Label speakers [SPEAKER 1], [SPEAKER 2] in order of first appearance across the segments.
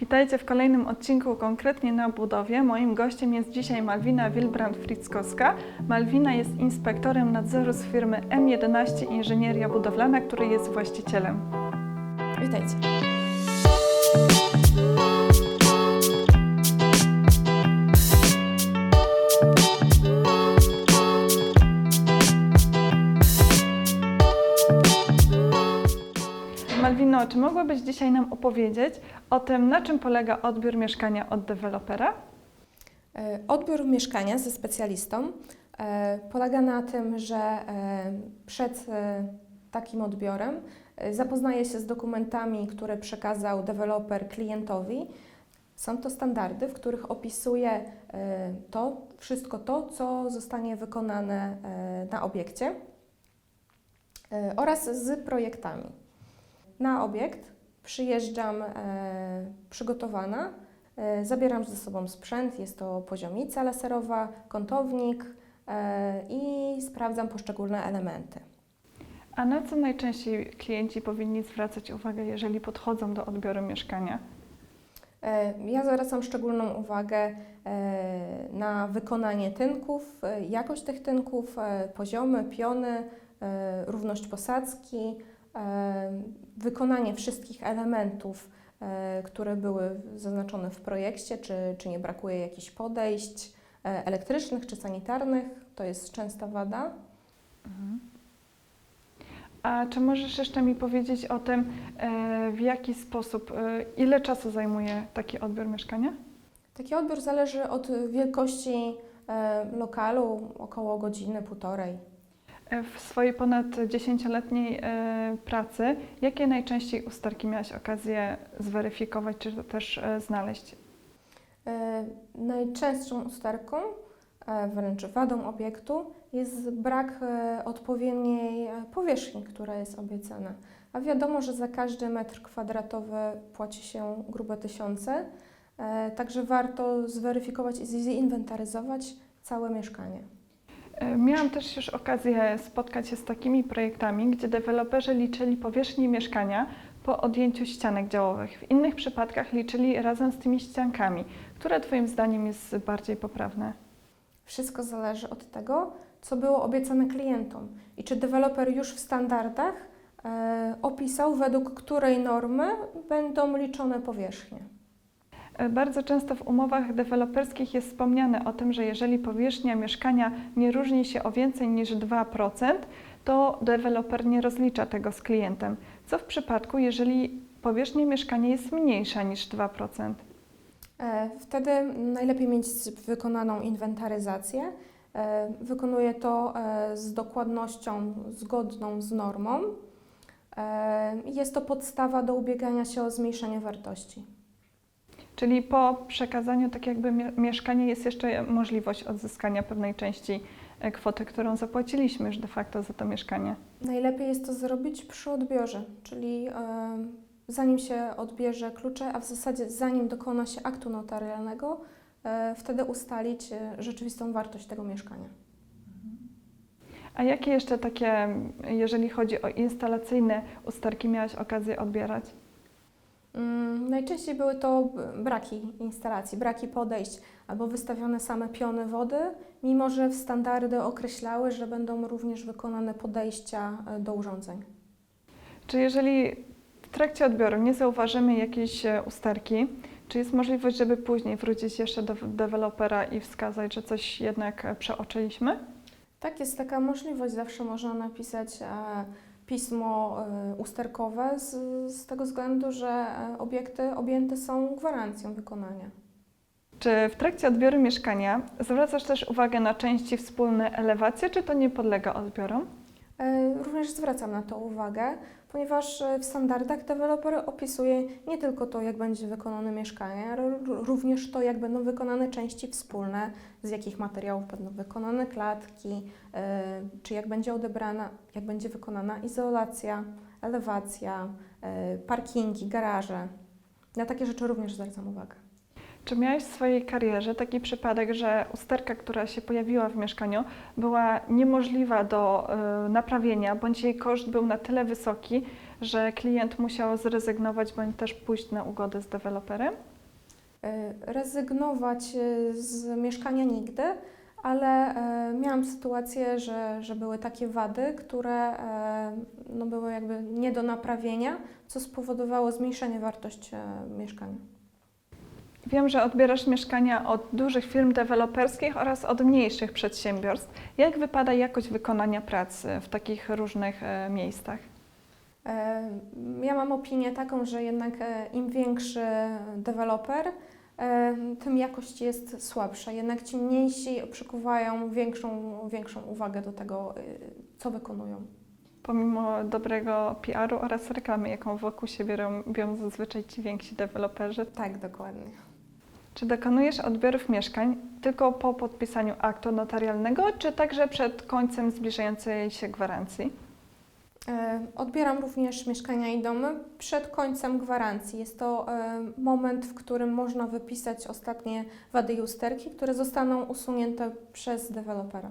[SPEAKER 1] Witajcie w kolejnym odcinku konkretnie na budowie. Moim gościem jest dzisiaj Malwina Wilbrand-Frickowska. Malwina jest inspektorem nadzoru z firmy M11 Inżynieria Budowlana, której jest właścicielem.
[SPEAKER 2] Witajcie.
[SPEAKER 1] Malwino, czy mogłabyś dzisiaj nam opowiedzieć o tym, na czym polega odbiór mieszkania od dewelopera?
[SPEAKER 2] E, Odbiór mieszkania ze specjalistą e, polega na tym, że e, przed takim odbiorem zapoznaje się z dokumentami, które przekazał deweloper klientowi. Są to standardy, w których opisuje to, wszystko to, co zostanie wykonane na obiekcie oraz z projektami. Na obiekt przyjeżdżam e, przygotowana, e, zabieram ze sobą sprzęt, jest to poziomica laserowa, kątownik e, i sprawdzam poszczególne elementy.
[SPEAKER 1] A na co najczęściej klienci powinni zwracać uwagę, jeżeli podchodzą do odbioru mieszkania?
[SPEAKER 2] Ja zwracam szczególną uwagę na wykonanie tynków, jakość tych tynków, poziomy, piony, równość posadzki, wykonanie wszystkich elementów, e, które były zaznaczone w projekcie, czy, czy nie brakuje jakichś podejść e, elektrycznych czy sanitarnych. To jest częsta wada.
[SPEAKER 1] A czy możesz jeszcze mi powiedzieć o tym, e, w jaki sposób, e, ile czasu zajmuje taki odbiór mieszkania?
[SPEAKER 2] Taki odbiór zależy od wielkości e, lokalu, około godziny, półtorej.
[SPEAKER 1] E, W swojej ponad 10-letniej e, pracy, jakie najczęściej usterki miałaś okazję zweryfikować, czy też e, znaleźć?
[SPEAKER 2] Najczęstszą usterką, wręcz wadą obiektu, jest brak odpowiedniej powierzchni, która jest obiecana. A wiadomo, że za każdy metr kwadratowy płaci się grube tysiące, także warto zweryfikować i zinwentaryzować całe mieszkanie.
[SPEAKER 1] E, Miałam też już okazję spotkać się z takimi projektami, gdzie deweloperzy liczyli powierzchnię mieszkania po odjęciu ścianek działowych. W innych przypadkach liczyli razem z tymi ściankami. Które Twoim zdaniem jest bardziej poprawne?
[SPEAKER 2] Wszystko zależy od tego, co było obiecane klientom i czy deweloper już w standardach e, opisał, według której normy będą liczone powierzchnie.
[SPEAKER 1] E, Bardzo często w umowach deweloperskich jest wspomniane o tym, że jeżeli powierzchnia mieszkania nie różni się o więcej niż 2%, to deweloper nie rozlicza tego z klientem. Co w przypadku, jeżeli powierzchnia mieszkania jest mniejsza niż 2%?
[SPEAKER 2] E, Wtedy najlepiej mieć wykonaną inwentaryzację. E, Wykonuję to z dokładnością zgodną z normą. Jest to podstawa do ubiegania się o zmniejszenie wartości.
[SPEAKER 1] Czyli po przekazaniu tak jakby mie- mieszkania jest jeszcze możliwość odzyskania pewnej części e, kwoty, którą zapłaciliśmy już de facto za to mieszkanie.
[SPEAKER 2] Najlepiej jest to zrobić przy odbiorze, czyli e, zanim się odbierze klucze, a w zasadzie zanim dokona się aktu notarialnego, e, wtedy ustalić rzeczywistą wartość tego mieszkania.
[SPEAKER 1] A jakie jeszcze takie, jeżeli chodzi o instalacyjne usterki, miałaś okazję odbierać?
[SPEAKER 2] Mm, Najczęściej były to braki instalacji, braki podejść albo wystawione same piony wody, mimo że w standardy określały, że będą również wykonane podejścia e, do urządzeń.
[SPEAKER 1] Czy jeżeli w trakcie odbioru nie zauważymy jakiejś e, usterki, czy jest możliwość, żeby później wrócić jeszcze do dewelopera i wskazać, że coś jednak e, przeoczyliśmy?
[SPEAKER 2] Tak, jest taka możliwość. Zawsze można napisać pismo e, usterkowe z, z tego względu, że e, obiekty objęte są gwarancją wykonania.
[SPEAKER 1] Czy w trakcie odbioru mieszkania zwracasz też uwagę na części wspólne elewacji, czy to nie podlega odbiorom?
[SPEAKER 2] E, Również zwracam na to uwagę, ponieważ e, w standardach deweloper opisuje nie tylko to, jak będzie wykonane mieszkanie, ale również to, jak będą wykonane części wspólne, z jakich materiałów będą wykonane klatki, e, czy jak będzie odebrana, jak będzie wykonana izolacja, elewacja, e, parkingi, garaże. Na takie rzeczy również zwracam uwagę.
[SPEAKER 1] Czy miałeś w swojej karierze taki przypadek, że usterka, która się pojawiła w mieszkaniu, była niemożliwa do y, naprawienia, bądź jej koszt był na tyle wysoki, że klient musiał zrezygnować bądź też pójść na ugodę z deweloperem?
[SPEAKER 2] E, Rezygnować e, z mieszkania nigdy, ale e, miałam sytuację, że, że były takie wady, które no, były jakby nie do naprawienia, co spowodowało zmniejszenie wartości mieszkania.
[SPEAKER 1] Wiem, że odbierasz mieszkania od dużych firm deweloperskich oraz od mniejszych przedsiębiorstw. Jak wypada jakość wykonania pracy w takich różnych e, miejscach?
[SPEAKER 2] E, Ja mam opinię taką, że jednak e, im większy deweloper, tym jakość jest słabsza. Jednak ci mniejsi przykuwają większą, większą uwagę do tego, co wykonują.
[SPEAKER 1] Pomimo dobrego PR-u oraz reklamy, jaką wokół siebie robią zazwyczaj ci więksi deweloperzy,
[SPEAKER 2] Tak, dokładnie.
[SPEAKER 1] Czy dokonujesz odbiorów mieszkań tylko po podpisaniu aktu notarialnego, czy także przed końcem zbliżającej się gwarancji?
[SPEAKER 2] E, Odbieram również mieszkania i domy przed końcem gwarancji. Jest to e, moment, w którym można wypisać ostatnie wady i usterki, które zostaną usunięte przez dewelopera.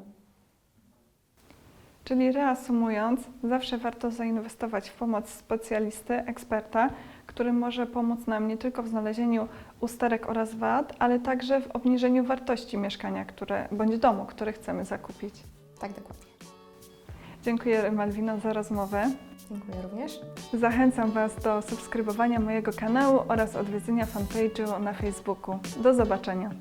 [SPEAKER 1] Czyli reasumując, zawsze warto zainwestować w pomoc specjalisty, eksperta, który może pomóc nam nie tylko w znalezieniu usterek oraz wad, ale także w obniżeniu wartości mieszkania które, bądź domu, który chcemy zakupić.
[SPEAKER 2] Tak, dokładnie.
[SPEAKER 1] Dziękuję Malwino za rozmowę.
[SPEAKER 2] Dziękuję również.
[SPEAKER 1] Zachęcam Was do subskrybowania mojego kanału oraz odwiedzenia fanpage'u na Facebooku. Do zobaczenia.